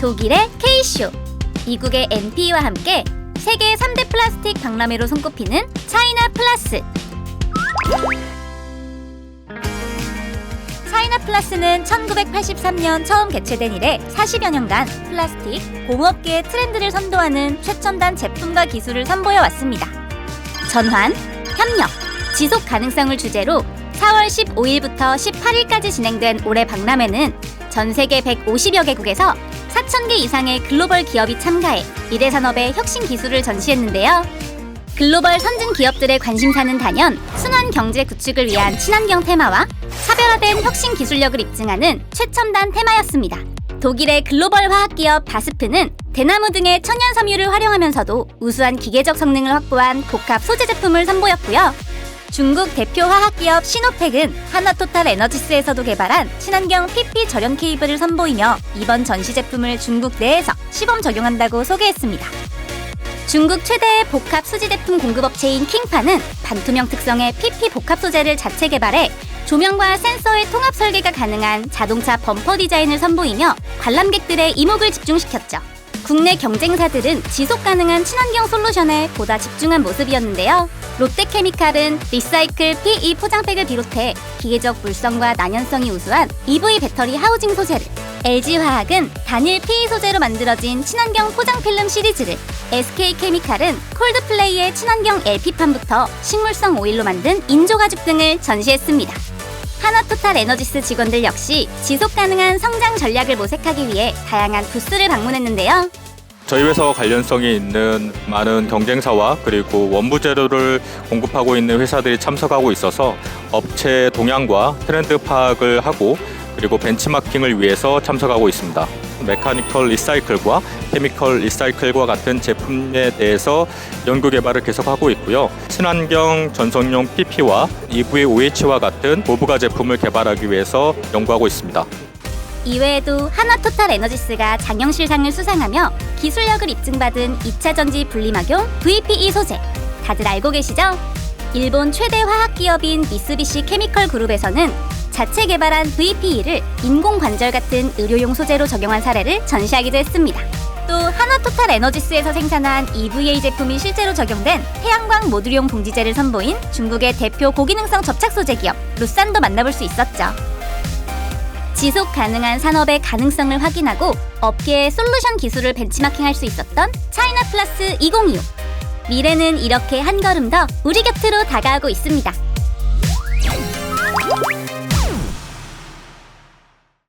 독일의 K쇼, 미국의 NP와 함께 세계 3대 플라스틱 박람회로 손꼽히는 차이나 플러스. 차이나 플러스는 1983년 처음 개최된 이래 40여 년간 플라스틱 공업계의 트렌드를 선도하는 최첨단 제품과 기술을 선보여 왔습니다. 전환, 협력, 지속 가능성을 주제로 4월 15일부터 18일까지 진행된 올해 박람회는 전 세계 150여 개국에서 4,000개 이상의 글로벌 기업이 참가해 미래 산업의 혁신 기술을 전시했는데요. 글로벌 선진 기업들의 관심사는 단연 순환 경제 구축을 위한 친환경 테마와 차별화된 혁신 기술력을 입증하는 최첨단 테마였습니다. 독일의 글로벌 화학 기업 바스프는 대나무 등의 천연 섬유를 활용하면서도 우수한 기계적 성능을 확보한 복합 소재 제품을 선보였고요. 중국 대표 화학 기업 시노팩은 하나토탈 에너지스에서도 개발한 친환경 PP 절연 케이블을 선보이며 이번 전시 제품을 중국 내에서 시범 적용한다고 소개했습니다. 중국 최대의 복합 수지 제품 공급업체인 킹파는 반투명 특성의 PP 복합 소재를 자체 개발해 조명과 센서의 통합 설계가 가능한 자동차 범퍼 디자인을 선보이며 관람객들의 이목을 집중시켰죠. 국내 경쟁사들은 지속 가능한 친환경 솔루션에 보다 집중한 모습이었는데요. 롯데케미칼은 리사이클 PE 포장팩을 비롯해 기계적 물성과 난연성이 우수한 EV 배터리 하우징 소재를 LG화학은 단일 PE 소재로 만들어진 친환경 포장 필름 시리즈를 SK케미칼은 콜드플레이의 친환경 LP판부터 식물성 오일로 만든 인조가죽 등을 전시했습니다. 하나토탈 에너지스 직원들 역시 지속 가능한 성장 전략을 모색하기 위해 다양한 부스를 방문했는데요. 저희 회사와 관련성이 있는 많은 경쟁사와 그리고 원부 재료를 공급하고 있는 회사들이 참석하고 있어서 업체 동향과 트렌드 파악을 하고 그리고 벤치마킹을 위해서 참석하고 있습니다. 메카니컬 리사이클과 케미컬 리사이클과 같은 제품에 대해서 연구 개발을 계속하고 있고요. 친환경 전선용 PP와 EVOH와 같은 모브가 제품을 개발하기 위해서 연구하고 있습니다. 이외에도 하나토탈 에너지스가 장영실상을 수상하며 기술력을 입증받은 2차 전지 분리막용 VPE 소재 다들 알고 계시죠? 일본 최대 화학 기업인 미쓰비시 케미컬 그룹에서는 자체 개발한 VPE를 인공 관절 같은 의료용 소재로 적용한 사례를 전시하기도 했습니다. 또 하나토탈 에너지스에서 생산한 EVA 제품이 실제로 적용된 태양광 모듈용 봉지재를 선보인 중국의 대표 고기능성 접착 소재 기업 루산도 만나볼 수 있었죠. 지속 가능한 산업의 가능성을 확인하고 업계의 솔루션 기술을 벤치마킹할 수 있었던 차이나 플러스 2025. 미래는 이렇게 한 걸음 더 우리 곁으로 다가오고 있습니다.